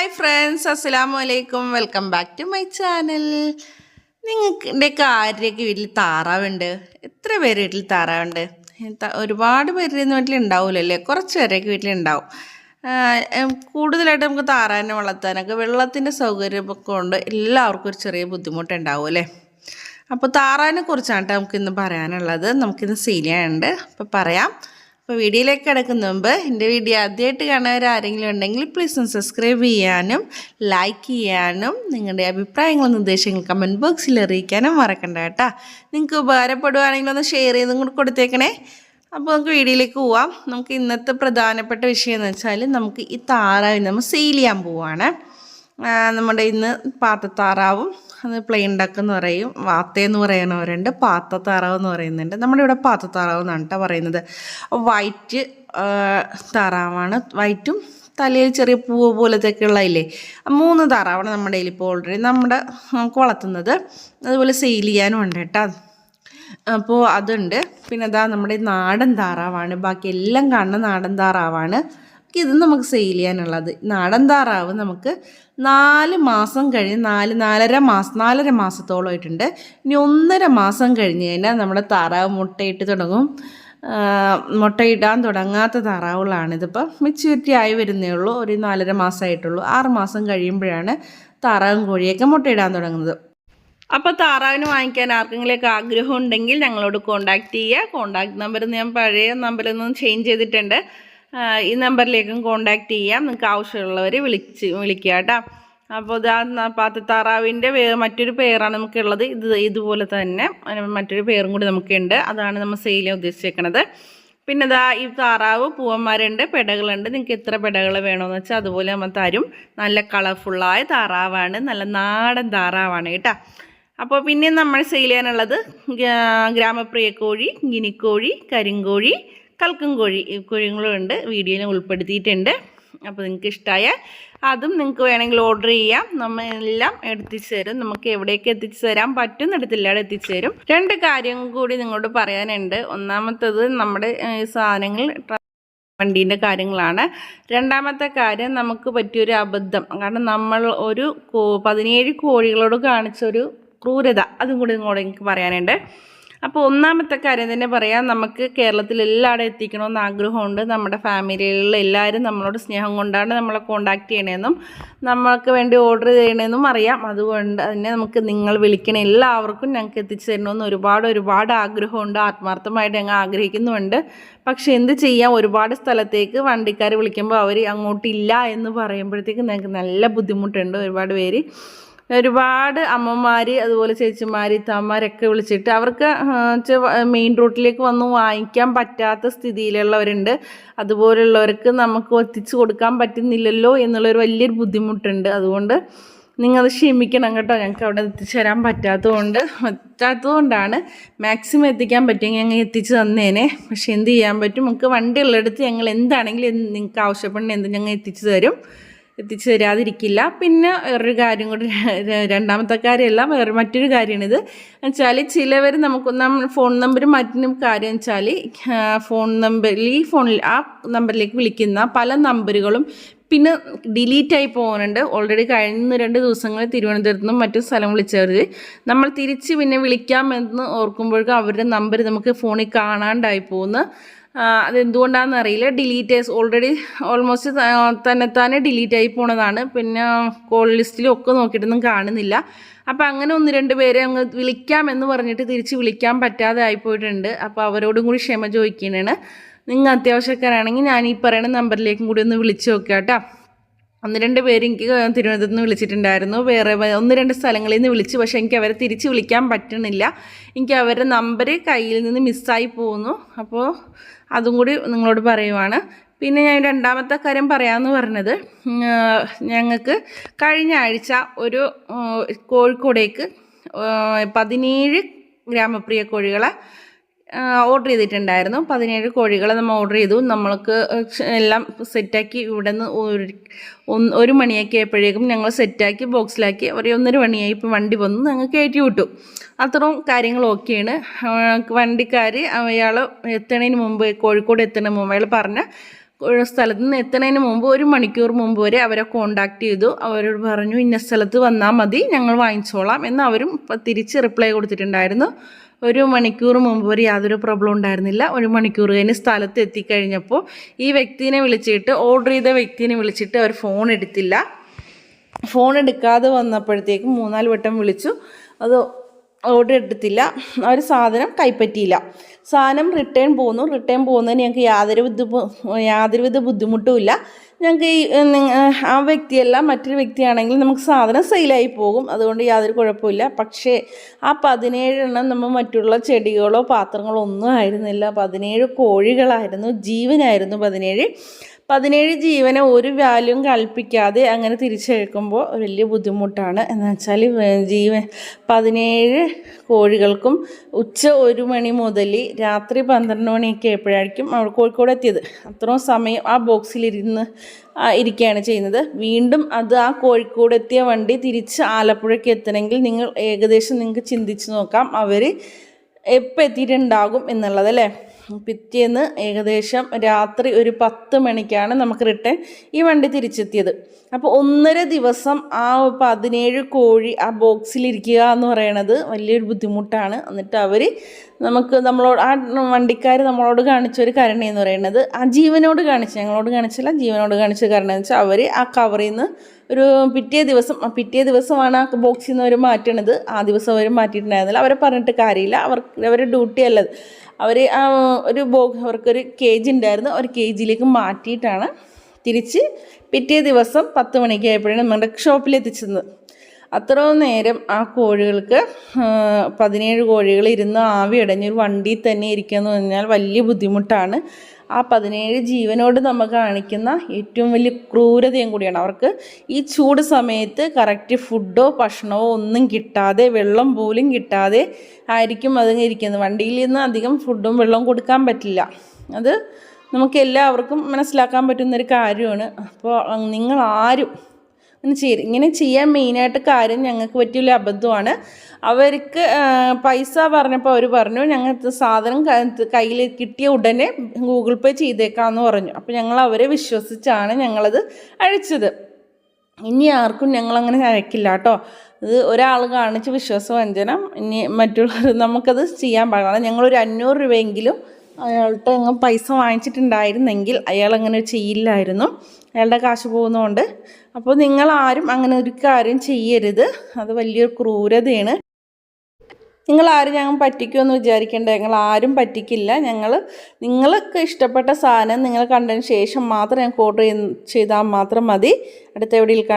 Hi friends അസ്സാം വലൈക്കും welcome back to my channel നിങ്ങളുടെ ആരുടെയൊക്കെ വീട്ടിൽ താറാവുണ്ട്. എത്ര പേര് വീട്ടിൽ താറാവുണ്ട്? ഒരുപാട് പേരുടെ വീട്ടിൽ ഉണ്ടാവില്ലല്ലേ കുറച്ച് പേരൊക്കെ വീട്ടിലുണ്ടാവും കൂടുതലായിട്ട് നമുക്ക് താറാവിനെ വളർത്താനൊക്കെ വെള്ളത്തിന്റെ സൗകര്യമൊക്കെ കൊണ്ട് എല്ലാവർക്കും ഒരു ചെറിയ ബുദ്ധിമുട്ടുണ്ടാവും അല്ലേ? അപ്പോൾ താറാവിനെ കുറിച്ചാണ് ട്ടോ നമുക്കിന്ന് പറയാനുള്ളത്. നമുക്കിന്ന് സീനിയുണ്ട് അപ്പോൾ പറയാം. അപ്പോൾ വീഡിയോയിലേക്ക് കിടക്കുന്ന മുമ്പ് എന്റെ വീഡിയോ ആദ്യമായിട്ട് കാണുന്നവർ ആരെങ്കിലും ഉണ്ടെങ്കിൽ പ്ലീസ് ഒന്ന് സബ്സ്ക്രൈബ് ചെയ്യാനും ലൈക്ക് ചെയ്യാനും നിങ്ങളുടെ അഭിപ്രായങ്ങളും നിർദ്ദേശങ്ങൾ കമന്റ് ബോക്സിൽ അറിയിക്കാനും മറക്കണ്ട കേട്ടോ. നിങ്ങൾക്ക് ഉപകാരപ്പെടുവാണെങ്കിൽ ഒന്ന് ഷെയർ ചെയ്തും കൂടി കൊടുത്തേക്കണേ. അപ്പോൾ നമുക്ക് വീഡിയോയിലേക്ക് പോവാം. നമുക്ക് ഇന്നത്തെ പ്രധാനപ്പെട്ട വിഷയം എന്ന് വെച്ചാൽ നമുക്ക് ഈ താറാവിനെ നമ്മൾ സെയിൽ ചെയ്യാൻ ആ, നമ്മുടെ ഇന്ന് പാത്തത്താറാവും അത് പ്ലെയിൻ ഡക്ക് എന്ന് പറയും. വാത്തയെന്ന് പറയുന്നവരുണ്ട് പാത്തത്താറാവ് എന്ന് പറയുന്നുണ്ട്. നമ്മുടെ ഇവിടെ പാത്തത്താറാവ് എന്നാണ് കേട്ടോ പറയുന്നത്. വൈറ്റ് താറാവാണ്. വൈറ്റും തലയിൽ ചെറിയ പൂവ് പോലത്തെയൊക്കെ ഉള്ളതില്ലേ മൂന്ന് താറാവാണ് നമ്മുടെ കയ്യിൽ ഇപ്പോൾ ഓൾറെഡി നമ്മുടെ നമുക്ക് വളർത്തുന്നത് അതുപോലെ സെയിൽ ചെയ്യാനും ഉണ്ട് കേട്ടോ അപ്പോൾ അതുണ്ട്. പിന്നെ അതാ നമ്മുടെ നാടൻ താറാവാണ്. ബാക്കി എല്ലാം കാണുന്ന നാടൻ താറാവാണ്. ഇത് നമുക്ക് സെയിൽ ചെയ്യാനുള്ളത്. നാടൻ താറാവ് നമുക്ക് നാല് മാസം കഴിഞ്ഞ് നാല് നാലര മാസം നാലര മാസത്തോളമായിട്ടുണ്ട് ഇനി ഒന്നര മാസം കഴിഞ്ഞ് കഴിഞ്ഞാൽ നമ്മുടെ താറാവ് മുട്ടയിട്ട് തുടങ്ങും. മുട്ടയിടാൻ തുടങ്ങാത്ത താറാവുകളാണ് ഇതിപ്പോൾ മെച്യൂരിറ്റി ആയി വരുന്നേ ഉള്ളൂ. ഒരു നാലര മാസമായിട്ടുള്ളൂ. ആറ് മാസം കഴിയുമ്പോഴാണ് താറാവും കോഴിയൊക്കെ മുട്ടയിടാൻ തുടങ്ങുന്നത്. അപ്പോൾ താറാവിന് വാങ്ങിക്കാൻ ആർക്കെങ്കിലുമൊക്കെ ആഗ്രഹം ഉണ്ടെങ്കിൽ ഞങ്ങളോട് കോൺടാക്റ്റ് ചെയ്യുക. കോൺടാക്ട് നമ്പർ ഞാൻ പഴയ നമ്പറിൽ നിന്നും ചേഞ്ച് ചെയ്തിട്ടുണ്ട്. ഈ നമ്പറിലേക്കും കോണ്ടാക്ട് ചെയ്യാം. നിങ്ങൾക്ക് ആവശ്യമുള്ളവർ വിളിച്ച് വിളിക്കുക കേട്ടോ. അപ്പോൾ ഇതാ പാത്ത താറാവിന്റെ മറ്റൊരു പേരാണ് നമുക്കുള്ളത്. ഇത് ഇതുപോലെ തന്നെ മറ്റൊരു പേരും കൂടി നമുക്കുണ്ട്. അതാണ് നമ്മൾ സെയിൽ ചെയ്യാൻ ഉദ്ദേശിച്ചേക്കണത്. പിന്നെ ഇതാ ഈ താറാവ് പൂവന്മാരുണ്ട് പെടകളുണ്ട്. നിങ്ങൾക്ക് എത്ര പെടകൾ വേണമെന്ന് വെച്ചാൽ അതുപോലെ നമ്മൾ തരും. നല്ല കളർഫുള്ളായ താറാവാണ്. നല്ല നാടൻ താറാവാണ് കേട്ടോ. അപ്പോൾ പിന്നെ നമ്മൾ സെയിൽ ചെയ്യാനുള്ളത് ഗ്രാ- ഗ്രാമപ്രിയ കോഴി ഗിനിക്കോഴി കരിങ്കോഴി കൽക്കും കോഴി കോഴികളും ഉണ്ട്. വീഡിയോയിൽ ഉൾപ്പെടുത്തിയിട്ടുണ്ട്. അപ്പോൾ നിങ്ങൾക്ക് ഇഷ്ടമായ അതും നിങ്ങൾക്ക് വേണമെങ്കിൽ ഓർഡർ ചെയ്യാം. നമ്മൾ എല്ലാം എത്തിച്ചു തരും. നമുക്ക് എവിടേക്ക് എത്തിച്ചു തരാൻ പറ്റുന്നിടത്തില്ലാതെ എത്തിച്ചു തരും. രണ്ട് കാര്യം കൂടി നിങ്ങളോട് പറയാനുണ്ട്. ഒന്നാമത്തത് നമ്മുടെ സാധനങ്ങൾ വണ്ടീന്റെ കാര്യങ്ങളാണ്. രണ്ടാമത്തെ കാര്യം നമുക്ക് പറ്റിയൊരു അബദ്ധം. കാരണം നമ്മൾ ഒരു പതിനേഴ് കോഴികളോട് കാണിച്ചൊരു ക്രൂരത. അതും കൂടി നിങ്ങളോട് എനിക്ക് പറയാനുണ്ട്. അപ്പോൾ ഒന്നാമത്തെ കാര്യം തന്നെ പറയാം നമുക്ക് കേരളത്തിൽ എല്ലായിടും എത്തിക്കണമെന്ന് ആഗ്രഹമുണ്ട്. നമ്മുടെ ഫാമിലിയിലുള്ള എല്ലാവരും നമ്മളോട് സ്നേഹം കൊണ്ടാണ് നമ്മളെ കോണ്ടാക്ട് ചെയ്യണമെന്നും നമ്മൾക്ക് വേണ്ടി ഓർഡർ ചെയ്യണമെന്നും അറിയാം. അതുകൊണ്ട് തന്നെ നമുക്ക് നിങ്ങൾ വിളിക്കണ എല്ലാവർക്കും ഞങ്ങൾക്ക് എത്തിച്ചു തരണമെന്ന് ഒരുപാട് ഒരുപാട് ആഗ്രഹമുണ്ട്. ആത്മാർത്ഥമായിട്ട് ഞങ്ങൾ ആഗ്രഹിക്കുന്നുമുണ്ട് പക്ഷേ എന്ത് ചെയ്യാം? ഒരുപാട് സ്ഥലത്തേക്ക് വണ്ടിക്കാർ വിളിക്കുമ്പോൾ അവർ അങ്ങോട്ടില്ല എന്ന് പറയുമ്പോഴത്തേക്ക് ഞങ്ങൾക്ക് നല്ല ബുദ്ധിമുട്ടുണ്ട് ഒരുപാട് പേര്. ഒരുപാട് അമ്മമാർ അതുപോലെ ചേച്ചിമാർ ഇത്താമാരൊക്കെ വിളിച്ചിട്ട് അവർക്ക് മെയിൻ റൂട്ടിലേക്ക് വന്ന് വാങ്ങിക്കാൻ പറ്റാത്ത സ്ഥിതിയിലുള്ളവരുണ്ട്. അതുപോലുള്ളവർക്ക് നമുക്ക് ഒത്തിച്ച് കൊടുക്കാൻ പറ്റുന്നില്ലല്ലോ എന്നുള്ളൊരു വലിയൊരു ബുദ്ധിമുട്ടുണ്ട്. അതുകൊണ്ട് നിങ്ങൾ ക്ഷമിക്കണം കേട്ടോ. ഞങ്ങൾക്ക് അവിടെ എത്തിച്ചു തരാൻ പറ്റാത്തതുകൊണ്ട് പറ്റാത്തതുകൊണ്ടാണ് മാക്സിമം എത്തിക്കാൻ പറ്റുമെങ്കിൽ ഞങ്ങൾ എത്തിച്ചു തന്നേനെ. പക്ഷെ എന്ത് ചെയ്യാൻ പറ്റും? നമുക്ക് വണ്ടി ഉള്ളിടത്ത് ഞങ്ങൾ എന്താണെങ്കിലും നിങ്ങൾക്ക് ആവശ്യപ്പെടുന്ന എന്ത് ഞങ്ങൾ എത്തിച്ചു തരും. എത്തിച്ചു തരാതിരിക്കില്ല പിന്നെ വേറൊരു കാര്യം കൂടി രണ്ടാമത്തെ കാര്യമല്ല വേറെ മറ്റൊരു കാര്യമാണിത്. വെച്ചാൽ ചിലവർ നമുക്ക് നമ്മൾ ഫോൺ നമ്പർ മറ്റൊരു കാര്യം വെച്ചാൽ ഫോൺ നമ്പറിൽ ഈ ഫോണിൽ ആ നമ്പറിലേക്ക് വിളിക്കുന്ന പല നമ്പറുകളും പിന്നെ ഡിലീറ്റ് ആയി പോകുന്നുണ്ട് ഓൾറെഡി കഴിഞ്ഞ രണ്ട് ദിവസങ്ങൾ തിരുവനന്തപുരത്ത് നിന്നും മറ്റു സ്ഥലം വിളിച്ചവർ നമ്മൾ തിരിച്ച് പിന്നെ വിളിക്കാമെന്ന് ഓർക്കുമ്പോഴേക്കും അവരുടെ നമ്പർ നമുക്ക് ഫോണിൽ കാണാണ്ടായി പോകുന്നു. അതെന്തുകൊണ്ടാണെന്ന് അറിയില്ല. ഡിലീറ്റ് ഓൾറെഡി ഓൾമോസ്റ്റ് തന്നെത്താനെ ഡിലീറ്റ് ആയി പോണതാണ്. പിന്നെ കോൾ ലിസ്റ്റിലും ഒക്കെ നോക്കിയിട്ടൊന്നും കാണുന്നില്ല. അപ്പോൾ അങ്ങനെ ഒന്ന് രണ്ട് പേരെ അങ്ങ് വിളിക്കാമെന്ന് പറഞ്ഞിട്ട് തിരിച്ച് വിളിക്കാൻ പറ്റാതെ ആയിപ്പോയിട്ടുണ്ട് അപ്പോൾ അവരോടും കൂടി ക്ഷമ ചോദിക്കുന്നതാണ് നിങ്ങൾ അത്യാവശ്യക്കാരാണെങ്കിൽ ഞാൻ ഈ പറയുന്ന നമ്പറിലേക്കും കൂടി ഒന്ന് വിളിച്ച് നോക്കാം കേട്ടോ. ഒന്ന് രണ്ട് പേര് എനിക്ക് തിരുവനന്തപുരത്ത് നിന്ന് വിളിച്ചിട്ടുണ്ടായിരുന്നു. വേറെ ഒന്ന് രണ്ട് സ്ഥലങ്ങളിൽ നിന്ന് വിളിച്ചു. പക്ഷേ എനിക്ക് അവരെ തിരിച്ച് വിളിക്കാൻ പറ്റണില്ല. എനിക്ക് അവരുടെ നമ്പർ കയ്യിൽ നിന്ന് മിസ്സായി പോകുന്നു അപ്പോൾ അതും കൂടി നിങ്ങളോട് പറയുവാണ്. പിന്നെ ഞാൻ രണ്ടാമത്തെ കാര്യം പറയാമെന്ന് പറഞ്ഞത് ഞങ്ങൾക്ക് കഴിഞ്ഞ ആഴ്ച ഒരു കോഴിക്കോടേക്ക് പതിനേഴ് ഗ്രാമപ്രിയ കോഴികളെ ഓർഡർ ചെയ്തിട്ടുണ്ടായിരുന്നു. പതിനേഴ് കോഴികളെ നമ്മൾ ഓർഡർ ചെയ്തു. നമ്മൾക്ക് എല്ലാം സെറ്റാക്കി ഇവിടെ നിന്ന് ഒരു മണിയൊക്കെ ആയപ്പോഴേക്കും ഞങ്ങൾ സെറ്റാക്കി ബോക്സിലാക്കി ഒരു ഒന്നര മണിയായി ഇപ്പോൾ വണ്ടി വന്ന്. ഞങ്ങൾ കയറ്റി വിട്ടു. അത്രയും കാര്യങ്ങൾ ഓക്കെയാണ്. വണ്ടിക്കാർ അയാൾ എത്തണതിന് മുമ്പ് കോഴിക്കോട് എത്തുന്നതിന് മുമ്പ് അയാൾ പറഞ്ഞ സ്ഥലത്ത് നിന്ന് എത്തുന്നതിന് മുമ്പ് ഒരു മണിക്കൂർ മുമ്പ് വരെ അവരെ കോണ്ടാക്ട് ചെയ്തു. അവരോട് പറഞ്ഞു ഇന്ന സ്ഥലത്ത് വന്നാൽ മതി ഞങ്ങൾ വാങ്ങിച്ചോളാം എന്ന് അവരും തിരിച്ച് റിപ്ലൈ കൊടുത്തിട്ടുണ്ടായിരുന്നു. ഒരു മണിക്കൂർ മുമ്പ് വരെ യാതൊരു പ്രോബ്ലം ഉണ്ടായിരുന്നില്ല. ഒരു മണിക്കൂർ കഴിഞ്ഞ് സ്ഥലത്ത് എത്തിക്കഴിഞ്ഞപ്പോൾ ഈ വ്യക്തിനെ വിളിച്ചിട്ട് ഓർഡർ ചെയ്ത വ്യക്തിനെ വിളിച്ചിട്ട് അവർ ഫോൺ എടുത്തില്ല. ഫോൺ എടുക്കാതെ വന്നപ്പോഴത്തേക്കും മൂന്നാൽ വട്ടം വിളിച്ചു. അത് ഓർഡർ എടുത്തില്ല. അവർ സാധനം കൈപ്പറ്റിയില്ല. സാധനം റിട്ടേൺ പോന്നു. റിട്ടേൺ പോകുന്നതിന് ഞങ്ങൾക്ക് യാതൊരു ബുദ്ധി യാതൊരുവിധ ബുദ്ധിമുട്ടുമില്ല ഞങ്ങൾക്ക് ഈ ആ വ്യക്തിയല്ല മറ്റൊരു വ്യക്തിയാണെങ്കിൽ നമുക്ക് സാധനം സെയിലായി പോകും. അതുകൊണ്ട് യാതൊരു കുഴപ്പമില്ല പക്ഷേ ആ പതിനേഴെണ്ണം നമ്മൾ മറ്റുള്ള ചെടികളോ പാത്രങ്ങളോ ഒന്നും ആയിരുന്നില്ല. പതിനേഴ് കോഴികളായിരുന്നു. ജീവനായിരുന്നു പതിനേഴ്. പതിനേഴ് ജീവനെ ഒരു വാല്യൂം കൽപ്പിക്കാതെ അങ്ങനെ തിരിച്ചെഴുക്കുമ്പോൾ വലിയ ബുദ്ധിമുട്ടാണ്. എന്ന് വെച്ചാൽ ജീവൻ പതിനേഴ് കോഴികൾക്കും ഉച്ച ഒരു മണി മുതൽ രാത്രി പന്ത്രണ്ട് മണിയൊക്കെ ആയപ്പോഴായിരിക്കും അവൾ കോഴിക്കോട് എത്തിയത്. അത്രയും സമയം ആ ബോക്സിലിരുന്ന് ഇരിക്കുകയാണ് ചെയ്യുന്നത്. വീണ്ടും അത് ആ കോഴിക്കോട് എത്തിയ വണ്ടി തിരിച്ച് ആലപ്പുഴയ്ക്ക് എത്തണമെങ്കിൽ നിങ്ങൾ ഏകദേശം നിങ്ങൾക്ക് ചിന്തിച്ച് നോക്കാം. അവർ എപ്പോൾ എത്തിയിട്ടുണ്ടാകും എന്നുള്ളത് അല്ലേ? പിറ്റേന്ന് ഏകദേശം രാത്രി ഒരു പത്ത് മണിക്കാണ് നമുക്ക് റിട്ടേൺ ഈ വണ്ടി തിരിച്ചെത്തിയത്. അപ്പോൾ ഒന്നര ദിവസം ആ പതിനേഴ് കോഴി ആ ബോക്സിലിരിക്കുക എന്ന് പറയണത് വലിയൊരു ബുദ്ധിമുട്ടാണ്. എന്നിട്ട് അവർ നമുക്ക് നമ്മളോട് ആ വണ്ടിക്കാർ നമ്മളോട് കാണിച്ച ഒരു കരുണ എന്ന് പറയുന്നത് ആ ജീവനോട് കാണിച്ച് ഞങ്ങളോട് കാണിച്ചില്ല ജീവനോട് കാണിച്ച കരുണ എന്ന് വെച്ചാൽ അവർ ആ കവറിൽ നിന്ന് ഒരു പിറ്റേ ദിവസം പിറ്റേ ദിവസമാണ് ആ ബോക്സിൽ നിന്ന് അവർ മാറ്റണത്. ആ ദിവസം അവർ മാറ്റിയിട്ടുണ്ടായിരുന്നില്ല. അവരെ പറഞ്ഞിട്ട് കാര്യമില്ല. അവർ അവരുടെ ഡ്യൂട്ടി അല്ലത് അവർ ഒരു ബോ അവർക്കൊരു കേജ് ഉണ്ടായിരുന്നു. ഒരു കേജിലേക്ക് മാറ്റിയിട്ടാണ് തിരിച്ച് പിറ്റേ ദിവസം പത്ത് മണിക്ക് ആയപ്പോഴാണ് നമ്മുടെ ഷോപ്പിൽ എത്തിച്ചത്. അത്ര നേരം ആ കോഴികൾക്ക് പതിനേഴ് കോഴികൾ ഇരുന്ന് ആവി അടഞ്ഞൊരു വണ്ടിയിൽ തന്നെ ഇരിക്കുക എന്ന് പറഞ്ഞാൽ വലിയ ബുദ്ധിമുട്ടാണ്. ആ പതിനേഴ് ജീവനോട് നമ്മൾ കാണിക്കുന്ന ഏറ്റവും വലിയ ക്രൂരതയും കൂടിയാണ്. അവർക്ക് ഈ ചൂട് സമയത്ത് കറക്റ്റ് ഫുഡോ ഭക്ഷണമോ ഒന്നും കിട്ടാതെ വെള്ളം പോലും കിട്ടാതെ ആയിരിക്കും അതിങ്ങനെ ഇരിക്കുന്നത്. വണ്ടിയിൽ നിന്ന് അധികം ഫുഡും വെള്ളവും കൊടുക്കാൻ പറ്റില്ല. അത് നമുക്ക് എല്ലാവർക്കും മനസ്സിലാക്കാൻ പറ്റുന്നൊരു കാര്യമാണ്. അപ്പോൾ നിങ്ങൾ ആരും ഇങ്ങനെ ചെയ്യാൻ മെയിനായിട്ട് കാര്യം ഞങ്ങൾക്ക് പറ്റിയൊരു അബദ്ധമാണ്. അവർക്ക് പൈസ പറഞ്ഞപ്പോൾ അവർ പറഞ്ഞു ഞങ്ങൾ സാധനം കയ്യിൽ കിട്ടിയ ഉടനെ ഗൂഗിൾ പേ ചെയ്തേക്കാമെന്ന് പറഞ്ഞു. അപ്പോൾ ഞങ്ങൾ അവരെ വിശ്വസിച്ചാണ് ഞങ്ങളത് അഴിച്ചത്. ഇനി ആർക്കും ഞങ്ങളങ്ങനെ അയക്കില്ല കേട്ടോ. ഇത് ഒരാൾ കാണിച്ച വിശ്വാസവഞ്ചനം ഇനി മറ്റുള്ളവർ നമുക്കത് ചെയ്യാൻ പാടില്ല. ഞങ്ങളൊരു അഞ്ഞൂറ് രൂപയെങ്കിലും അയാളുടെ അങ്ങ് പൈസ വാങ്ങിച്ചിട്ടുണ്ടായിരുന്നെങ്കിൽ അയാൾ അങ്ങനെ ചെയ്യില്ലായിരുന്നു. അയാളുടെ കാശ് പോകുന്നതുകൊണ്ട് അപ്പോൾ നിങ്ങളാരും അങ്ങനെ ഒരു കാര്യം ചെയ്യരുത്. അത് വലിയൊരു ക്രൂരതയാണ്. നിങ്ങൾ ആരും ഞങ്ങൾ പറ്റിക്കുമെന്ന് വിചാരിക്കേണ്ട. ഞങ്ങൾ ആരും പറ്റിക്കില്ല. ഞങ്ങൾ നിങ്ങൾക്ക് ഇഷ്ടപ്പെട്ട സാധനം നിങ്ങൾ കണ്ടതിന് ശേഷം മാത്രം ഞങ്ങൾക്ക് ഓർഡർ ചെയ്താൽ മാത്രം മതി. അടുത്ത എവിടെയും